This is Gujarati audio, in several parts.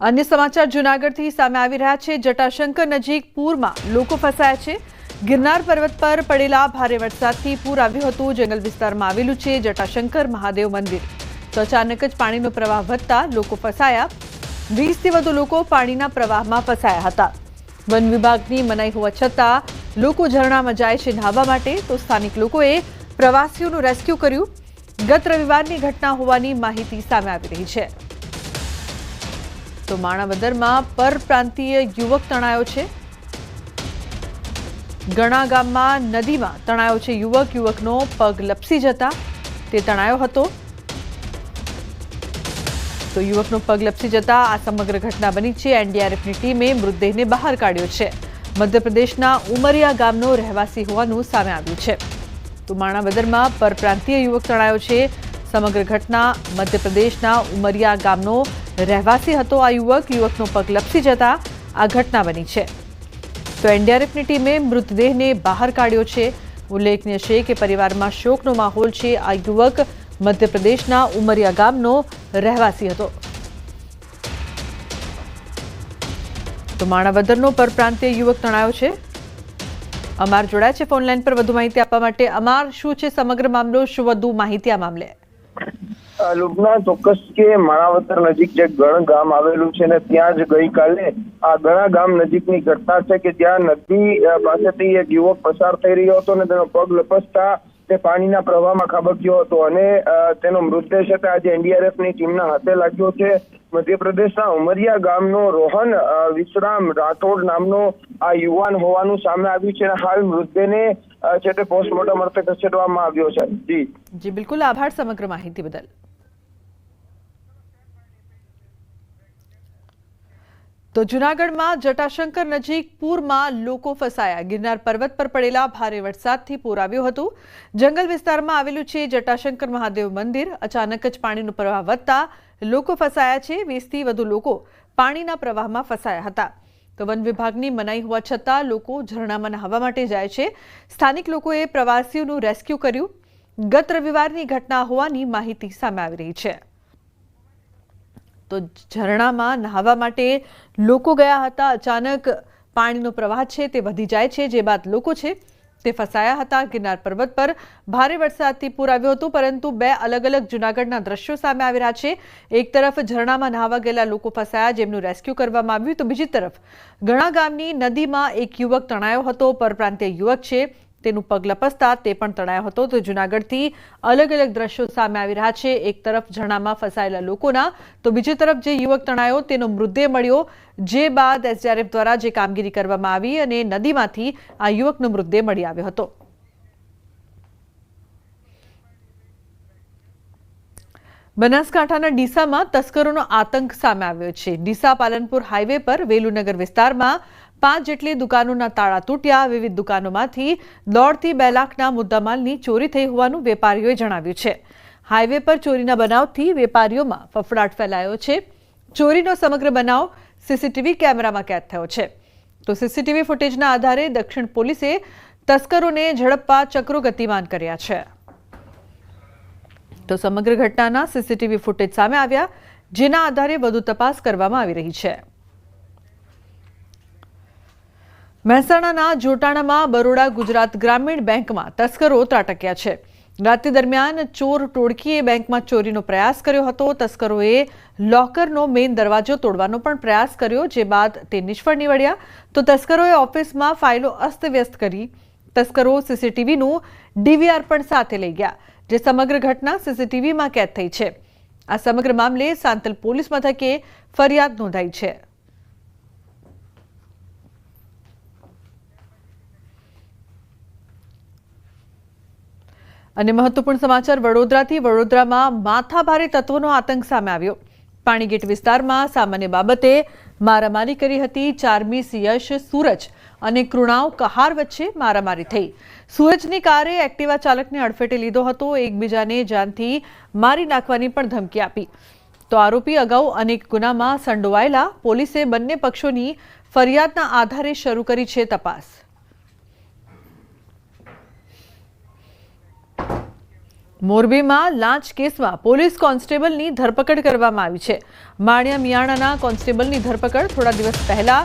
અન્ય સમાચાર જૂનાગઢથી સામે આવી રહ્યા છે. જટાશંકર નજીક પૂરમાં લોકો ફસાયા છે. ગિરનાર પર્વત પર પડેલા ભારે વરસાદથી પૂર આવ્યું હતું. જંગલ વિસ્તારમાં આવેલું છે જટાશંકર મહાદેવ મંદિર. તો અચાનક જ પાણીનો પ્રવાહ વધતા લોકો ફસાયા. વીસથી વધુ લોકો પાણીના પ્રવાહમાં ફસાયા હતા. વન વિભાગની મનાઈ હોવા છતાં લોકો ઝરણામાં જાય છે નહાવા માટે. તો સ્થાનિક લોકોએ પ્રવાસીઓનું રેસ્ક્યુ કર્યું. ગત રવિવારની ઘટના હોવાની માહિતી સામે આવી રહી છે. તો માણાવદરમાં પરપ્રાંતીય યુવક તણાયો છે. ગણા ગામમાં નદીમાં તણાયો છે યુવક. યુવકનો પગ લપસી જતા તે તણાયો હતો. તો યુવકનો પગ લપસી જતા આ સમગ્ર ઘટના બની છે. એનડીઆરએફની ટીમે મૃતદેહને બહાર કાઢ્યો છે. મધ્યપ્રદેશના ઉમરિયા ગામનો રહેવાસી હોવાનું સામે આવ્યું છે. તો માણાવદરમાં પરપ્રાંતીય યુવક તણાયો છે. સમગ્ર ઘટના મધ્યપ્રદેશના ઉમરિયા ગામનો રહેવાસી હતો આ યુવક. યુવકનો પગ લપસી જતા આ ઘટના બની છે. તો એનડીઆરએફની ટીમે મૃતદેહને બહાર કાઢ્યો છે. ઉલ્લેખનીય છે કે પરિવારમાં શોકનો માહોલ છે. આ યુવક મધ્યપ્રદેશના ઉમરિયા ગામનો રહેવાસી હતો. તો માણાવદરનો પરપ્રાંતીય યુવક તણાયો છે. અમાર જોડાય છે ફોનલાઈન પર વધુ માહિતી આપવા માટે. અમાર શું છે સમગ્ર મામલો? શું વધુ માહિતી આ મામલે? અ, ચોક્કસ કે માણાવતર નજીક જે ગણ ગામ આવેલું છે ને ત્યાં જ ગઈકાલે આ ગણા ગામ નજીકની ઘટના છે કે ત્યાં નદી પાસેથી એક યુવક પસાર થઈ રહ્યો હતો ને તેનો પગ લપસતા તે પાણીના પ્રવાહમાં ખાબક્યો હતો અને તેનો મૃતદેહ છે તે આજે એનડીઆરએફની ટીમના હાથે લાગ્યો છે. મધ્યપ્રદેશના ઉમરિયા ગામનો રોહન વિશ્રામ રાઠોડ નામનો આ યુવાન હોવાનું સામે આવ્યું છે અને હાલ મૃતદેહને છે તે પોસ્ટમોર્ટમ અર્થે ખસેડવામાં આવ્યો છે. જી. જી બિલકુલ. આભાર સમગ્ર માહિતી બદલ. તો જૂનાગઢમાં જટાશંકર નજીક પૂરમાં લોકો ફસાયા. ગિરનાર પર્વત પર પડેલા ભારે વરસાદથી પૂર આવ્યું હતું. જંગલ વિસ્તારમાં આવેલું છે જટાશંકર મહાદેવ મંદિર. અચાનક જ પાણીનો પ્રવાહ વધતા લોકો ફસાયા છે. વીસથી વધુ લોકો પાણીના પ્રવાહમાં ફસાયા હતા. તો વન વિભાગની મનાઈ હોવા છતાં લોકો ઝરણામાં નહાવા માટે જાય છે. સ્થાનિક લોકોએ પ્રવાસીઓનું રેસ્ક્યુ કર્યું. ગત રવિવારની ઘટના હોવાની માહિતી સામે આવી રહી છે. તો ઝરણામાં નહાવા માટે લોકો ગયા હતા. અચાનક પાણીનો પ્રવાહ છે તે વધી જાય છે. જે બાદ લોકો છે તે ફસાયા હતા. ગિરનાર પર્વત પર ભારે વરસાદથી પૂર આવ્યું હતું, પરંતુ બે અલગ અલગ જૂનાગઢના દ્રશ્યો સામે આવી રહ્યા છે. એક તરફ ઝરણામાં નહાવા ગયેલા લોકો ફસાયા, જેમનું રેસ્ક્યુ કરવામાં આવ્યું. તો બીજી તરફ ઘણા ગામની નદીમાં એક યુવક તણાયો હતો. પરપ્રાંતીય યુવક છે. તેનું પગ લપસતા તે પણ તણાયો હતો. તો જૂનાગઢથી અલગ અલગ દ્રશ્યો સામે આવી રહ્યા છે. એક તરફ ઝરણામાં ફસાયેલા લોકોના, તો બીજી તરફ જે યુવક તણાયો તેનો મૃતદેહ મળ્યો. જે બાદ એસડીઆરએફ દ્વારા જે કામગીરી કરવામાં આવી અને નદીમાંથી આ યુવકનો મૃતદેહ મળી આવ્યો હતો. બનાસકાંઠાના ડીસામાં તસ્કરોનો આતંક સામે આવ્યો છે. ડીસા પાલનપુર હાઈવે પર વેલુનગર વિસ્તારમાં પાંચ જેટલી દુકાનોના તાળા તૂટ્યા. વિવિધ દુકાનોમાંથી દોઢથી બે લાખના મુદ્દામાલની ચોરી થઈ હોવાનું વેપારીઓએ જણાવ્યું છે. હાઈવે પર ચોરીના બનાવથી વેપારીઓમાં ફફડાટ ફેલાયો છે. ચોરીનો સમગ્ર બનાવ સીસીટીવી કેમેરામાં કેદ થયો છે. તો સીસીટીવી ફૂટેજના આધારે દક્ષિણ પોલીસે તસ્કરોને ઝડપવા ચક્રો ગતિમાન કર્યા છે. તો સમગ્ર ઘટનાના સીસીટીવી ફૂટેજ સામે આવ્યા, જેના આધારે વધુ તપાસ કરવામાં આવી રહી છે. મહેસાણાના જોટાણામાં બરોડા ગુજરાત ગ્રામીણ બેંકમાં તસ્કરો ત્રાટક્યા છે. રાત્રિ દરમિયાન ચોર ટોળકીએ બેંકમાં ચોરીનો પ્રયાસ કર્યો હતો. તસ્કરોએ લોકરનો મેઇન દરવાજો તોડવાનો પણ પ્રયાસ કર્યો, જે બાદ તે નિષ્ફળ નીવડ્યા. તો તસ્કરોએ ઓફિસમાં ફાઇલો અસ્તવ્યસ્ત કરી. તસ્કરો સીસીટીવીનું ડીવીઆર પણ સાથે લઈ ગયા, જે સમગ્ર ઘટના સીસીટીવીમાં કેદ થઈ છે. આ સમગ્ર મામલે સાંતલ પોલીસ મથકે ફરિયાદ નોંધાઈ છે. અને મહત્વપૂર્ણ સમાચાર, વડોદરાથી વડોદરામાં માથાભારે તત્વોનો આતંક સામે આવ્યો. પાણીગેટ વિસ્તારમાં સામાન્ય બાબતે મારામારી કરી હતી ચારમીસ યશ સૂરજ અને કૃણાવ કહાર વચ્ચે મારામારી થઈ. સૂરજની કારે એક્ટિવા ચાલકને અડફેટે લીધો હતો, એકબીજાને જાનથી મારી નાખવાની પણ ધમકી આપી. તો આરોપી અગાઉ અનેક ગુનામાં સંડોવાયેલા પોલીસે બંને પક્ષોની ફરિયાદના આધારે શરૂ કરી છે તપાસ. મોરબીમાં લાંચ કેસમાં પોલીસ કોન્સ્ટેબલની ધરપકડ કરવામાં આવી છે. માણિયા મિયાણાના કોન્સ્ટેબલની ધરપકડ થોડા દિવસ પહેલા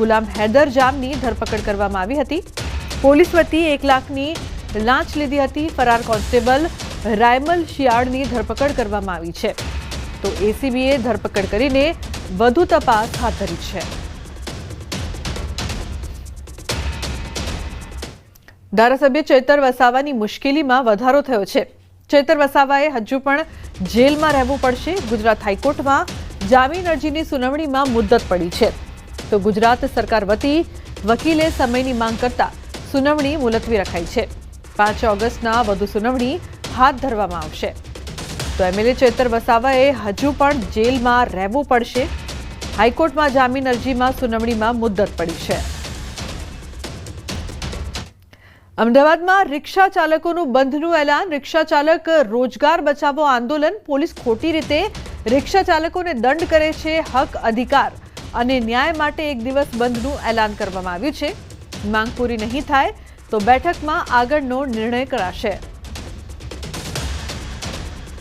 ગુલામ હૈદર જામની ધરપકડ કરવામાં આવી હતી. પોલીસ વતી એક લાખની લાંચ લીધી હતી. ફરાર કોન્સ્ટેબલ રાયમલ શિયાળની ધરપકડ કરવામાં આવી છે. તો એસીબીએ ધરપકડ કરીને વધુ તપાસ હાથ ધરી છે. ધારાસભ્ય ચેતર વસાવાની મુશ્કેલીમાં વધારો થયો છે. ચેતર વસાવાએ હજુ પણ જેલમાં રહેવું પડશે. ગુજરાત હાઈકોર્ટમાં જામીન અરજીની સુનાવણીમાં મુદ્દત પડી છે. તો ગુજરાત સરકાર વતી વકીલે સમયની માંગ કરતા સુનાવણી મુલતવી રખાઈ છે. પાંચ ઓગસ્ટના વધુ સુનાવણી હાથ ધરવામાં આવશે. તો એમએલએ ચેતર વસાવાએ હજુ પણ જેલમાં રહેવું પડશે. હાઈકોર્ટમાં જામીન અરજીમાં સુનાવણીમાં મુદ્દત પડી છે. અમદાવાદમાં રિક્ષા ચાલકોનું બંધનું એલાન. રિક્ષા ચાલક રોજગાર બચાવો આંદોલન. પોલીસ ખોટી રીતે રિક્ષા ચાલકોને દંડ કરે છે હક અધિકાર. અને ન્યાય માટે એક દિવસ બંધનું એલાન કરવામાં આવ્યું છે. માંગ પૂરી નહીં થાય તો બેઠકમાં આગળનો નિર્ણય કરાશે.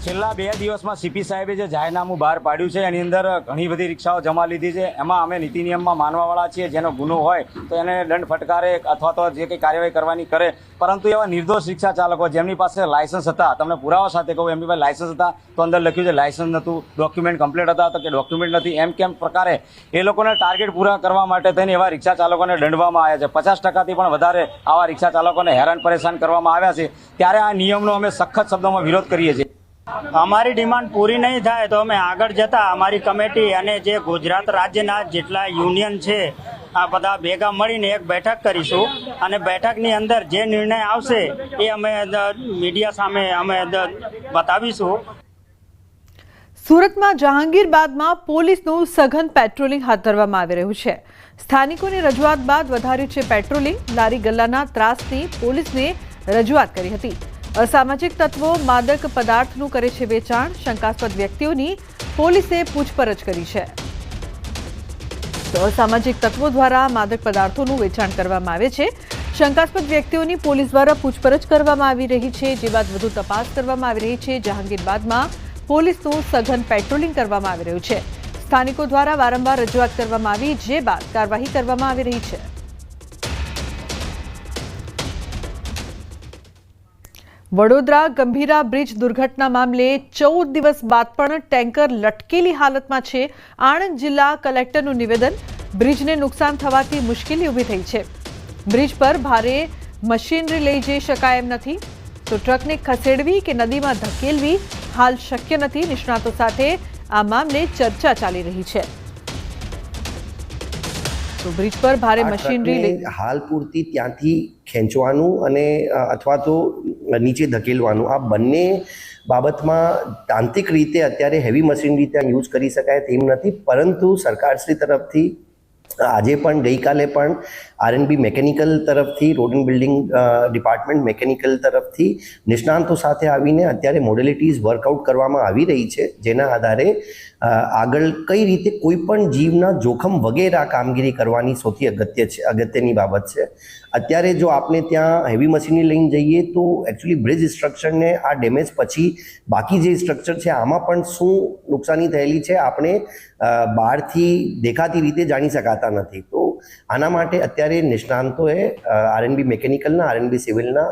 છેલ્લા બે દિવસમાં સીપી સાહેબે જે જાહેરનામું બહાર પાડ્યું છે, એની અંદર ઘણી બધી રિક્ષાઓ જમા લીધી છે. એમાં અમે નીતિ નિયમમાં માનવાવાળા છીએ, જેનો ગુનો હોય તો એને દંડ ફટકારે અથવા તો જે કંઈ કાર્યવાહી કરવાની કરે. પરંતુ એવા નિર્દોષ રિક્ષા ચાલકો જેમની પાસે લાયસન્સ હતા, તમને પુરાવા સાથે કહું, એમની પાસે લાયસન્સ હતા, તો અંદર લખ્યું છે, લાયસન્સ નહોતું, ડોક્યુમેન્ટ કમ્પ્લીટ હતા. તો કે ડોક્યુમેન્ટ નથી, એમ કેમ પ્રકારે એ લોકોને ટાર્ગેટ પૂરા કરવા માટે થઈને એવા રિક્ષા ચાલકોને દંડવામાં આવ્યા છે. પચાસ ટકાથી પણ વધારે આવા રિક્ષા ચાલકોને હેરાન પરેશાન કરવામાં આવ્યા છે. ત્યારે આ નિયમનો અમે સખત શબ્દોમાં વિરોધ કરીએ છીએ. અમારી ડિમાન્ડ પૂરી નહીં થાય તો અમે આગળ જતા અમારી કમિટી અને જે ગુજરાત રાજ્યના જેટલા યુનિયન છે, આ બધા ભેગા મળીને એક બેઠક કરીશું. અને બેઠકની અંદર જે નિર્ણય આવશે એ અમે મીડિયા સામે અમે બતાવીશું. સુરતમાં જહાંગીર બાદમાં પોલીસનું સઘન પેટ્રોલિંગ હાથ ધરવામાં આવી રહ્યું છે. સ્થાનિકોની રજૂઆત બાદ વધાર્યું છે પેટ્રોલિંગ. લારી ગલ્લાના ત્રાસની પોલીસને રજૂઆત કરી હતી. અસામાજિક તત્વો માદક પદાર્થનું કરે છે વેચાણ. શંકાસ્પદ વ્યક્તિઓની પોલીસે પૂછપરછ કરી છે. તો અસામાજિક તત્વો દ્વારા માદક પદાર્થોનું વેચાણ કરવામાં આવે છે. શંકાસ્પદ વ્યક્તિઓની પોલીસ દ્વારા પૂછપરછ કરવામાં આવી રહી છે. જે બાદ વધુ તપાસ કરવામાં આવી રહી છે. જહાંગીરબાદમાં પોલીસનું સઘન પેટ્રોલિંગ કરવામાં આવી રહ્યું છે. સ્થાનિકો દ્વારા વારંવાર રજૂઆત કરવામાં આવી, જે બાદ કાર્યવાહી કરવામાં આવી રહી છે. વડોદરા ગંભીરા બ્રિજ દુર્ઘટના મામલે ચૌદ દિવસ બાદ પણ ટેન્કર લટકેલી હાલતમાં છે. આણંદ જિલ્લા કલેક્ટરનું નિવેદન બ્રિજને નુકસાન થવાથી મુશ્કેલી ઊભી થઈ છે. બ્રિજ પર ભારે મશીનરી લઈ જઈ શકાય એમ નથી. તો ટ્રકને ખસેડવી કે નદીમાં ધકેલવી હાલ શક્ય નથી. નિષ્ણાતો સાથે આ મામલે ચર્ચા ચાલી રહી છે. તો બ્રિજ પર ભારે મશીનરી લઈ હાલ પૂરતી ત્યાંથી ખેંચવાનું અને અથવા તો નીચે ધકેલવાનું. આ બંને બાબતમાં તાંત્રિક રીતે અત્યારે હેવી મશીનરી ત્યાં યુઝ કરી શકાય તેમ નથી. પરંતુ સરકારશ્રી તરફથી આજે પણ, ગઈકાલે પણ આરએનબી મેકેનિકલ તરફથી road and building department mechanical તરફથી નિષ્ણાંતો સાથે આવીને અત્યારે મોડેલિટીઝ વર્કઆઉટ કરવામાં આવી રહી છે. જેના આધારે આગળ કઈ રીતે કોઈ પણ જીવના જોખમ વગેરે આ કામગીરી કરવાની સૌથી અગત્ય છે, અગત્યની બાબત છે. અત્યારે જો આપણે ત્યાં હેવી મશીનરી લઈને જઈએ તો એકચ્યુઅલી બ્રિજ સ્ટ્રક્ચરને આ ડેમેજ પછી બાકી જે સ્ટ્રક્ચર છે આમાં પણ શું નુકસાની થયેલી છે આપણે બહારથી દેખાતી રીતે જાણી શકાતા નથી. તો આના માટે અત્યારે નિષ્ણાંતોએ આરએનબી મેકેનિકલના આરએનબી સિવિલના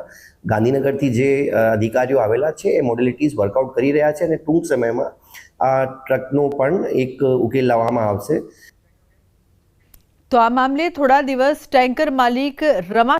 ગાંધીનગરથી જે અધિકારીઓ આવેલા છે એ મોડેલિટીઝ વર્કઆઉટ કરી રહ્યા છે અને ટૂંક સમયમાં આ ટ્રકનો પણ એક ઉકેલ લાવવામાં આવશે. તો આ મામલે થોડા દિવસ ટેન્કર માલિક રમા